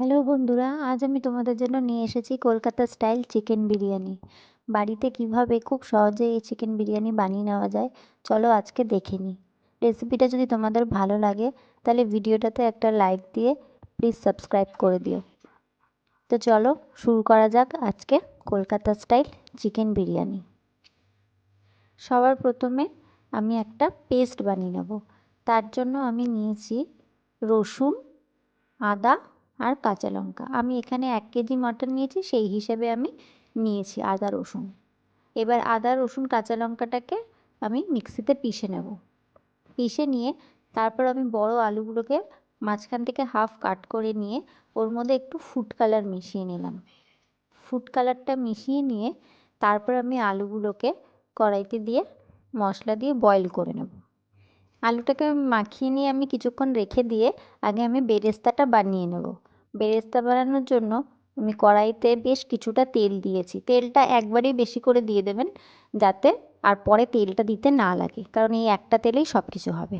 Hello বন্ধুরা, আজ আমি তোমাদের জন্য নিয়ে এসেছি কলকাতা স্টাইল চিকেন বিরিয়ানি। বাড়িতে কীভাবে খুব সহজে এই চিকেন বিরিয়ানি বানিয়ে নেওয়া যায়, চলো আজকে দেখে নিই। রেসিপিটা যদি তোমাদের ভালো লাগে, তাহলে ভিডিওটাতে একটা লাইক দিয়ে প্লিজ সাবস্ক্রাইব করে দিও। তো চলো শুরু করা যাক আজকে কলকাতা স্টাইল চিকেন বিরিয়ানি। সবার প্রথমে আমি একটা পেস্ট বানিয়ে নেব। তার জন্য আমি নিয়েছি রসুন, আদা আর কাঁচা লঙ্কা। আমি এখানে এক কেজি মটন নিয়েছি, সেই হিসেবে আমি নিয়েছি আদা, রসুন। এবার আদা, রসুন, কাঁচা লঙ্কাটাকে আমি মিক্সিতে পিষে নেব। পিষে নিয়ে তারপর আমি বড় আলুগুলোকে মাঝখান থেকে হাফ কাট করে নিয়ে ওর মধ্যে একটু ফুড কালার মিশিয়ে নিলাম। ফুড কালারটা মিশিয়ে নিয়ে তারপর আমি আলুগুলোকে কড়াইতে দিয়ে মশলা দিয়ে বয়েল করে নেব। আলুটাকে মাখিয়ে নিয়ে আমি কিছুক্ষণ রেখে দিয়ে আগে আমি বেরেস্তাটা বানিয়ে নেব। বেরেস্তা বানানোর জন্য আমি কড়াইতে বেশ কিছুটা তেল দিয়েছি। তেলটা একবারেই বেশি করে দিয়ে দেবেন যাতে আর পরে তেলটা দিতে না লাগে, কারণ এই একটা তেলেই সব কিছু হবে।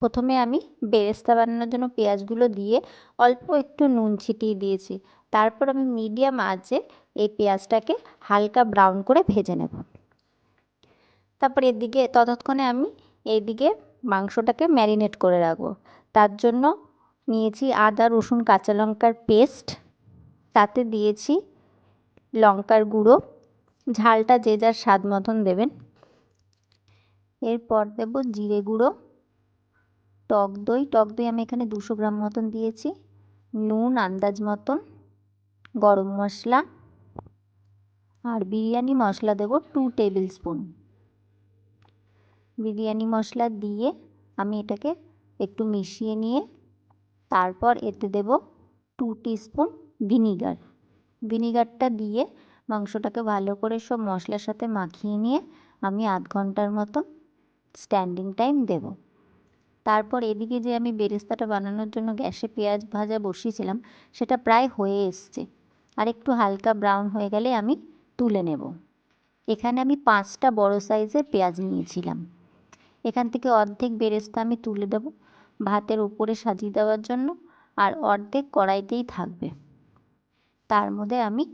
প্রথমে আমি বেরেস্তা বানানোর জন্য পেঁয়াজগুলো দিয়ে অল্প একটু নুন ছিটিয়ে দিয়েছি। তারপর আমি মিডিয়াম আঁচে এই পেঁয়াজটাকে হালকা ব্রাউন করে ভেজে নেব। তারপর এদিকে ততক্ষণে আমি এইদিকে মাংসটাকে ম্যারিনেট করে রাখব। তার জন্য নিয়েছি আদা, রসুন, কাঁচা লঙ্কার পেস্ট। তাতে দিয়েছি লঙ্কার গুঁড়ো। ঝালটা যে যার স্বাদ মতন দেবেন। এরপর দেব জিরে গুঁড়ো। টক দই টক দই আমি এখানে দুশো গ্রাম মতন দিয়েছি। নুন আন্দাজ মতন, গরম মশলা আর বিরিয়ানি মশলা দেব টু টেবিল স্পুন বিরিয়ানি মশলা দিয়ে আমি এটাকে একটু মিশিয়ে নিয়ে তারপর এতে দেব টু স্পুন ভিনিগার ভিনিগারটা দিয়ে মাংসটাকে ভালো করে সব মশলার সাথে মাখিয়ে নিয়ে আমি আধ ঘণ্টার মতো স্ট্যান্ডিং টাইম দেব। তারপর এদিকে যে আমি বেরেস্তাটা বানানোর জন্য গ্যাসে পেঁয়াজ ভাজা বসিয়েছিলাম, সেটা প্রায় হয়ে এসছে। আর একটু হালকা ব্রাউন হয়ে গেলে আমি তুলে নেব। এখানে আমি পাঁচটা বড় সাইজের পেঁয়াজ নিয়েছিলাম। এখান থেকে অর্ধেক বেরেস্তা আমি তুলে দেব। ভাতের উপরে সাজিয়ে দেওয়ার জন্য আর অর্ধেক কড়াইতেই থাকবে। তার মধ্যে আমি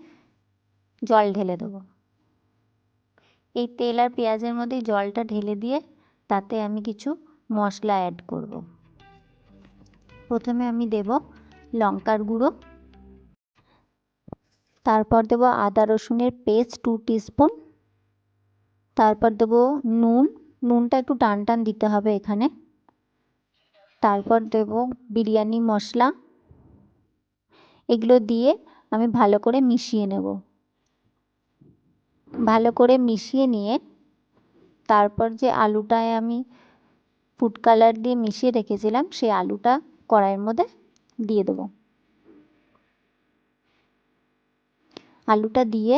জল ঢেলে দেবো। এই তেল আর পেঁয়াজের মধ্যে জলটা ঢেলে দিয়ে তাতে আমি কিছু মশলা অ্যাড করব। প্রথমে আমি দেব লঙ্কার গুঁড়ো। তারপর দেব আদা রসুনের পেস্ট টু টিস্পুন তারপর দেব নুন। নুনটা একটু টান টান দিতে হবে এখানে। তারপর দেব বিরিয়ানি, মশলা। এগুলো দিয়ে আমি ভালো করে মিশিয়ে নেব। ভালো করে মিশিয়ে নিয়ে তারপর যে আলুটায় আমি ফুড কালার দিয়ে মিশিয়ে রেখেছিলাম, সেই আলুটা কড়াইয়ের মধ্যে দিয়ে দেবো। আলুটা দিয়ে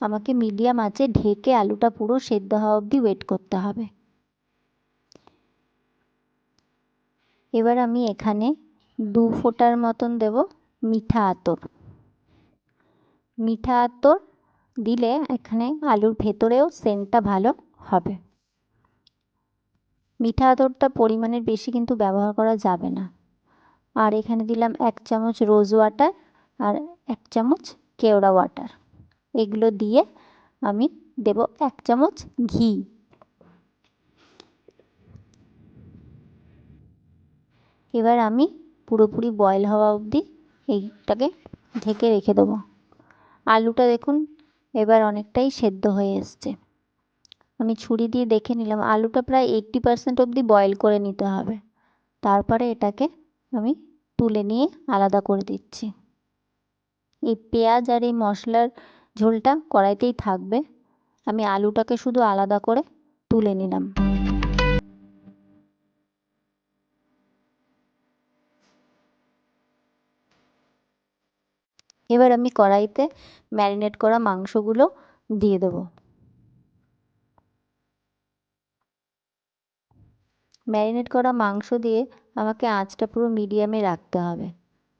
আমাকে মিডিয়াম আঁচে ঢেকে আলুটা পুরো সেদ্ধ হওয়া অবধি ওয়েট করতে হবে। এবার আমি এখানে দু ফোঁটার মতন দেব মিঠা আতর। মিঠা আতর দিলে এখানে আলুর ভেতরেও সেন্টটা ভালো হবে। মিঠা আতরটা পরিমাণের বেশি কিন্তু ব্যবহার করা যাবে না। আর এখানে দিলাম এক চামচ রোজ ওয়াটার আর এক চামচ কেওড়া ওয়াটার। এগুলো দিয়ে আমি দেব এক চামচ ঘি। এবার আমি পুরোপুরি বয়েল হওয়া অবধি এইটাকে ঢেকে রেখে দেবো। আলুটা দেখুন এবার অনেকটাই সেদ্ধ হয়ে এসছে। আমি ছুরি দিয়ে দেখে নিলাম, আলুটা প্রায় এইট্টি পারসেন্ট অবধি বয়েল করে নিতে হবে। তারপরে এটাকে আমি তুলে নিয়ে আলাদা করে দিচ্ছি। এই পেঁয়াজ আর এই মশলার ঝোলটা কড়াইতেই থাকবে। আমি আলুটাকে শুধু আলাদা করে তুলে নিলাম। এবার আমি কড়াইতে ম্যারিনেট করা মাংসগুলো দিয়ে দেবো। ম্যারিনেট করা মাংস দিয়ে আমাকে আঁচটা পুরো মিডিয়ামে রাখতে হবে,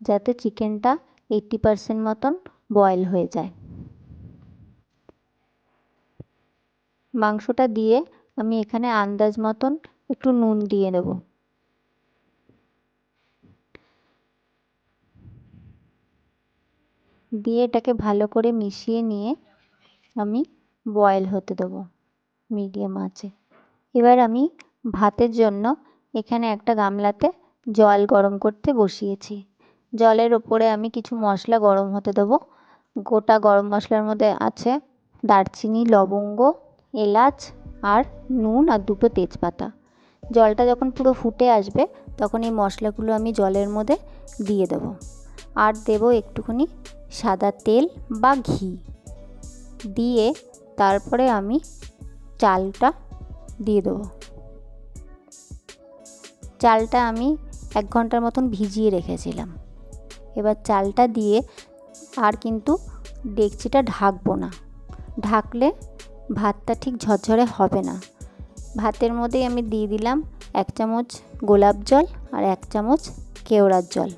যাতে চিকেনটা এইট্টি পারসেন্ট মতন বয়েল হয়ে যায়। মাংসটা দিয়ে আমি এখানে আন্দাজ মতন একটু নুন দিয়ে দেবো। দিয়ে এটাকে ভালো করে মিশিয়ে নিয়ে আমি বয়েল হতে দেবো মিডিয়াম আঁচে এবার আমি ভাতের জন্য এখানে একটা গামলাতে জল গরম করতে বসিয়েছি। জলের ওপরে আমি কিছু মশলা গরম হতে দেবো। গোটা গরম মশলার মধ্যে আছে দারচিনি, লবঙ্গ, এলাচ আর নুন আর দুটো তেজপাতা। জলটা যখন পুরো ফুটে আসবে তখন এই মশলাগুলো আমি জলের মধ্যে দিয়ে দেব। আর দেব একটুখানি সাদা তেল বা ঘি। দিয়ে তারপরে আমি চালটা দিয়ে দেবো। চালটা আমি এক ঘণ্টার মতন ভিজিয়ে রেখেছিলাম। এবার চালটা দিয়ে আর কিন্তু ডেকচিটা ঢাকবো না। ঢাকলে ভাতটা ঠিক ঝরঝরে হবে না। ভাতের মধ্যেই আমি দিয়ে দিলাম এক চামচ গোলাপ জল আর এক চামচ কেওড়ার জল।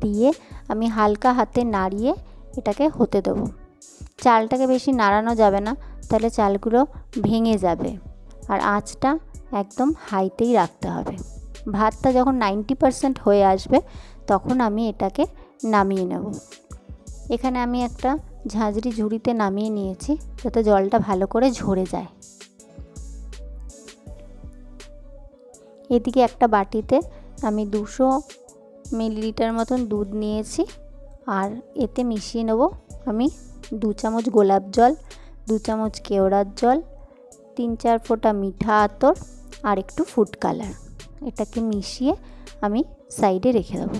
দিয়ে আমি হালকা হাতে নাড়িয়ে এটাকে হতে দেবো। চালটাকে বেশি নাড়ানো যাবে না, তাহলে চালগুলো ভেঙে যাবে আর আঁচটা একদম হাইতেই রাখতে হবে। ভাতটা যখন নাইনটি পারসেন্ট হয়ে আসবে, তখন আমি এটাকে নামিয়ে নেব। এখানে আমি একটা ঝাঁঝরি ঝুড়িতে নামিয়ে নিয়েছি, যাতে জলটা ভালো করে ঝরে যায়। এদিকে একটা বাটিতে আমি দুশো মিলিলিটার মতন দুধ নিয়েছি আর এতে মিশিয়ে নেব আমি দু চামচ গোলাপ জল, দু চামচ কেওড়ার জল, তিন চার ফোঁটা মিঠা আতর আর একটু ফুড কালার। এটাকে মিশিয়ে আমি সাইডে রেখে দেবো।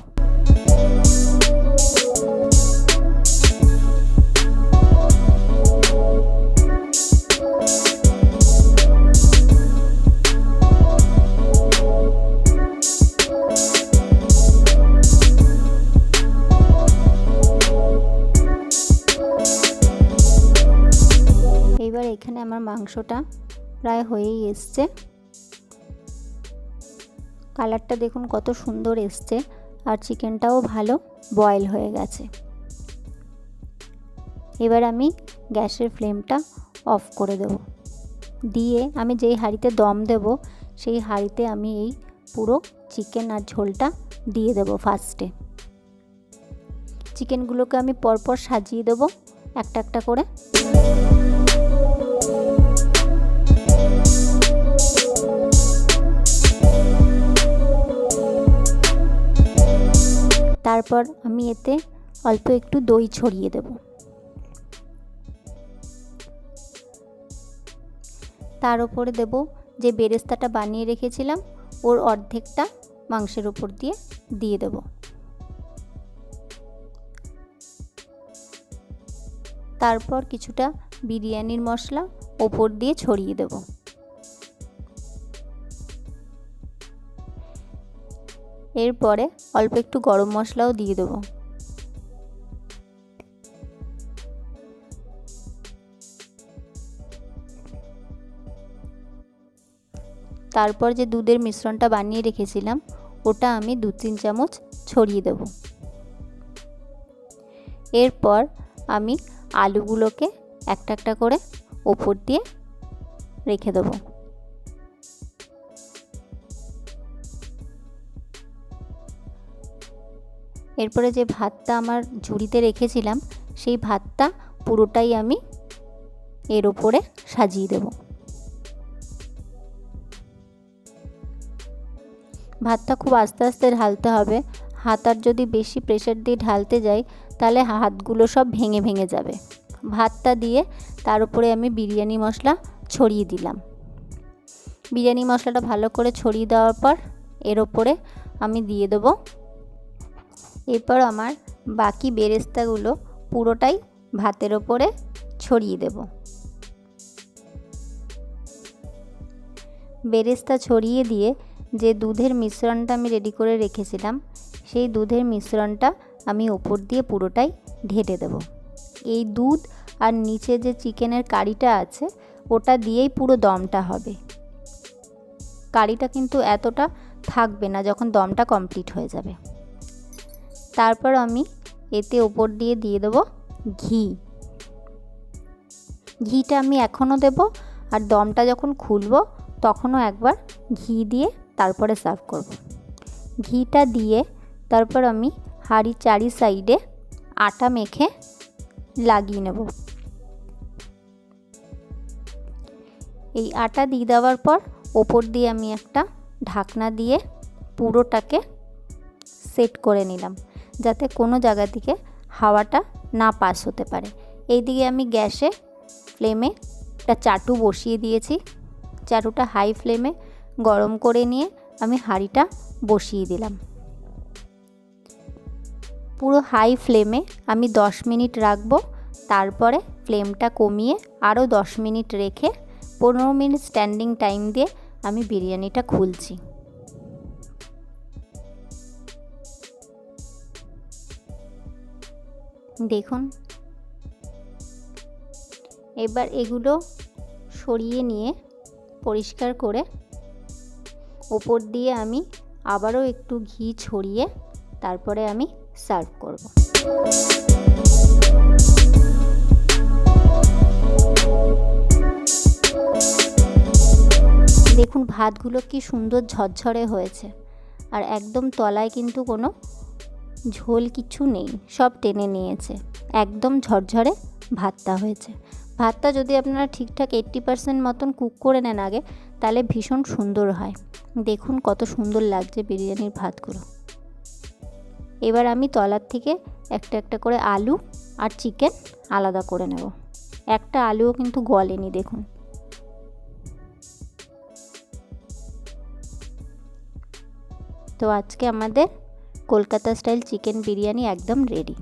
এখানে আমার মাংসটা প্রায় হয়েই এসছে। কালারটা দেখুন কত সুন্দর এসছে আর চিকেনটাও ভালো, বয়েল হয়ে গেছে। এবার আমি গ্যাসের ফ্লেমটা অফ করে দেব। দিয়ে আমি যেই হাঁড়িতে দম দেব, সেই হাঁড়িতে আমি এই পুরো চিকেন আর ঝোলটা দিয়ে দেব ফার্স্টে। চিকেনগুলোকে আমি পরপর সাজিয়ে দেবো, একটা একটা করে। তারপর আমি এতে অল্প একটু দই ছড়িয়ে দেব। তার উপরে দেব যে বেরেস্তাটা বানিয়ে রেখেছিলাম, ওর অর্ধেকটা মাংসের উপর দিয়ে দিয়ে দেব। তারপর কিছুটা বিরিয়ানির মশলা ওপর দিয়ে ছড়িয়ে দেবো। এরপরে অল্প একটু গরম মশলাও দিয়ে দেবো। তারপর যে দুধের মিশ্রণটা বানিয়ে রেখেছিলাম, ওটা আমি দু তিন চামচ ছড়িয়ে দেব। এরপর আমি আলুগুলোকে একটা একটা করে ওপর দিয়ে রেখে দেবো। এরপরে যে ভাতটা আমার ঝুড়িতে রেখেছিলাম, সেই ভাতটা পুরোটাই আমি এর ওপরে সাজিয়ে দেব। ভাতটা খুব আস্তে আস্তে ঢালতে হবে। হাতার যদি বেশি প্রেশার দিয়ে ঢালতে যাই, তাহলে হাতগুলো সব ভেঙে ভেঙে যাবে। ভাতটা দিয়ে তার উপরে আমি বিরিয়ানি মশলা ছড়িয়ে দিলাম। বিরিয়ানি মশলাটা ভালো করে ছড়িয়ে দেওয়ার পর এর ওপরে আমি দিয়ে দেবো এরপর আমার বাকি বেরেস্তাগুলো পুরোটাই ভাতের ওপরে ছড়িয়ে দেব। বেরেস্তা ছড়িয়ে দিয়ে যে দুধের মিশ্রণটা আমি রেডি করে রেখেছিলাম, সেই দুধের মিশ্রণটা আমি ওপর দিয়ে পুরোটাই ঢেটে দেব। এই দুধ আর নিচে যে চিকেনের কারিটা আছে, ওটা দিয়েই পুরো দমটা হবে। কারিটা কিন্তু এতটা থাকবে না যখন দমটা কমপ্লিট হয়ে যাবে। তারপর আমি এতে ওপর দিয়ে দিয়ে দেবো ঘি। ঘিটা আমি এখনও দেব আর দমটা যখন খুলবো তখনও একবার ঘি দিয়ে তারপরে সার্ভ করব। ঘিটা দিয়ে তারপর আমি হাঁড়ি চারি সাইডে আটা মেখে লাগিয়ে নেব। এই আটা দিয়ে দেওয়ার পর ওপর দিয়ে আমি একটা ঢাকনা দিয়ে পুরোটাকে সেট করে নিলাম। যাতে কোনো জায়গা থেকে হাওয়াটা না পাস হতে পারে। এইদিকে আমি গ্যাসে ফ্লেমে একটা চাটু বসিয়ে দিয়েছি। চাটুটা হাই ফ্লেমে গরম করে নিয়ে আমি হাঁড়িটা বসিয়ে দিলাম। পুরো হাই ফ্লেমে আমি 10 মিনিট রাখব। তারপরে ফ্লেমটা কমিয়ে আরও 10 মিনিট রেখে পনেরো মিনিট স্ট্যান্ডিং টাইম দিয়ে আমি বিরিয়ানিটা খুলছি। দেখুন। এবার এগুলো সরিয়ে নিয়ে পরিষ্কার করে ওপর দিয়ে আমি আবারও একটু ঘি ছড়িয়ে তারপরে আমি সার্ভ করব। দেখুন, ভাতগুলো কি সুন্দর ঝরঝরে হয়েছে। আর একদম তলায় কিন্তু কোনো ঝোল কিছু নেই, সব টেনে নিয়েছে। একদম ঝরঝরে ভাতটা হয়েছে। ভাতটা যদি আপনারা ঠিকঠাক এইট্টি পারসেন্ট মতন কুক করে নেন আগে, তাহলে ভীষণ সুন্দর হয়। দেখুন কত সুন্দর লাগছে বিরিয়ানির ভাতগুলো। এবার আমি তলার থেকে একটা একটা করে আলু আর চিকেন আলাদা করে নেব। একটা আলুও কিন্তু গলেনি, দেখুন। তো আজকে আমাদের কলকাতা স্টাইল চিকেন বিরিয়ানি একদম রেডি